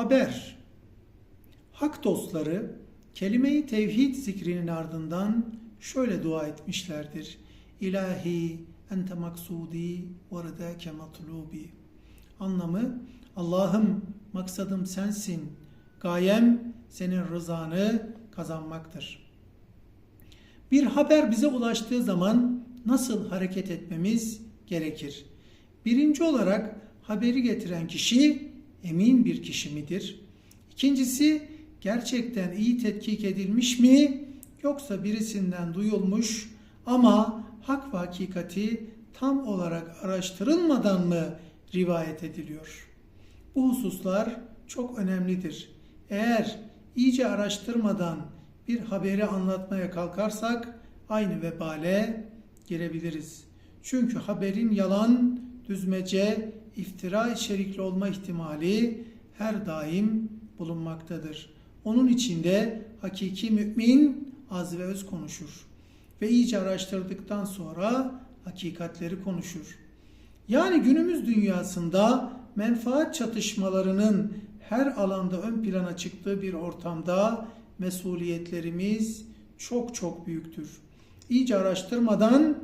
Haber Hak dostları kelime-i tevhid zikrinin ardından şöyle dua etmişlerdir. İlahi ente maksudi ve rıdâke matlubi. Anlamı Allah'ım maksadım sensin, gayem senin rızanı kazanmaktır. Bir haber bize ulaştığı zaman nasıl hareket etmemiz gerekir? Birinci olarak haberi getiren kişi emin bir kişi midir? İkincisi gerçekten iyi tetkik edilmiş mi yoksa birisinden duyulmuş ama hak ve hakikati tam olarak araştırılmadan mı rivayet ediliyor? Bu hususlar çok önemlidir. Eğer iyice araştırmadan bir haberi anlatmaya kalkarsak aynı vebale girebiliriz. Çünkü haberin yalan, düzmece, iftira içerikli olma ihtimali her daim bulunmaktadır. Onun içinde hakiki mümin az ve öz konuşur ve iyice araştırdıktan sonra hakikatleri konuşur. Yani günümüz dünyasında menfaat çatışmalarının her alanda ön plana çıktığı bir ortamda mesuliyetlerimiz çok çok büyüktür. İyice araştırmadan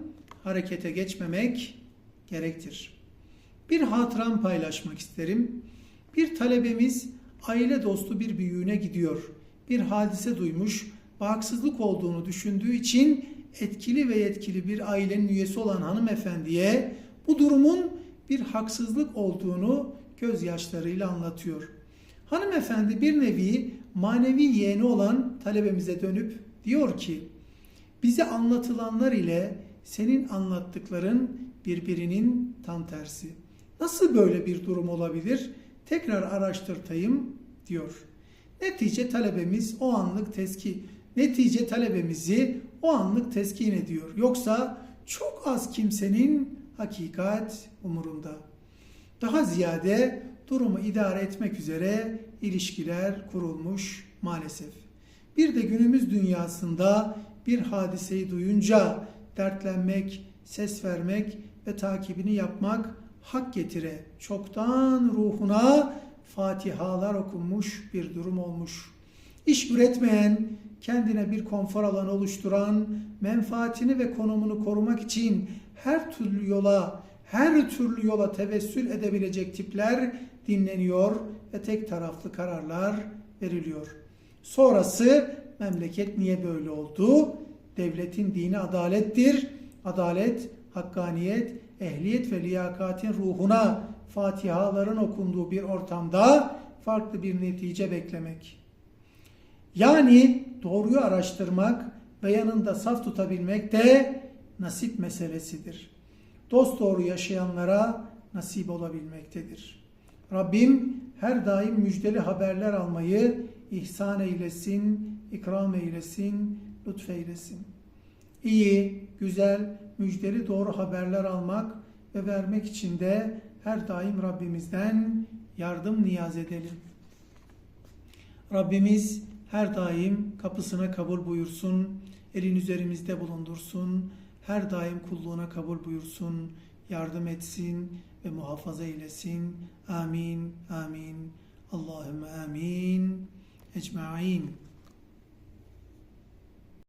harekete geçmemek gerektir. Bir hatıram paylaşmak isterim. Bir talebemiz aile dostu bir büyüğüne gidiyor. Bir hadise duymuş ve haksızlık olduğunu düşündüğü için etkili ve yetkili bir ailenin üyesi olan hanımefendiye bu durumun bir haksızlık olduğunu gözyaşlarıyla anlatıyor. Hanımefendi bir nevi manevi yeğeni olan talebemize dönüp diyor ki bize anlatılanlar ile senin anlattıkların birbirinin tam tersi. Nasıl böyle bir durum olabilir? Tekrar araştırtayım diyor. Netice talebemiz o anlık teski netice talebemizi o anlık teskin ediyor. Yoksa çok az kimsenin hakikat umurunda. Daha ziyade durumu idare etmek üzere ilişkiler kurulmuş maalesef. Bir de günümüz dünyasında bir hadiseyi duyunca dertlenmek, ses vermek ve takibini yapmak hak getire. Çoktan ruhuna fatihalar okunmuş bir durum olmuş. İş üretmeyen, kendine bir konfor alanı oluşturan, menfaatini ve konumunu korumak için her türlü yola, her türlü yola tevessül edebilecek tipler dinleniyor ve tek taraflı kararlar veriliyor. Sonrası memleket niye böyle oldu? Devletin dini adalettir. Adalet, hakkaniyet, ehliyet ve liyakatin ruhuna fatihaların okunduğu bir ortamda farklı bir netice beklemek. Yani doğruyu araştırmak ve yanında saf tutabilmek de nasip meselesidir. Dost doğru yaşayanlara nasip olabilmektedir. Rabbim her daim müjdeli haberler almayı ihsan eylesin, ikram eylesin, lütfeylesin. İyi, güzel, müjdeli doğru haberler almak ve vermek için de her daim Rabbimizden yardım niyaz edelim. Rabbimiz her daim kapısına kabul buyursun, elin üzerimizde bulundursun, her daim kulluğuna kabul buyursun, yardım etsin ve muhafaza eylesin. Amin, amin. Allahümme amin. Ecma'in.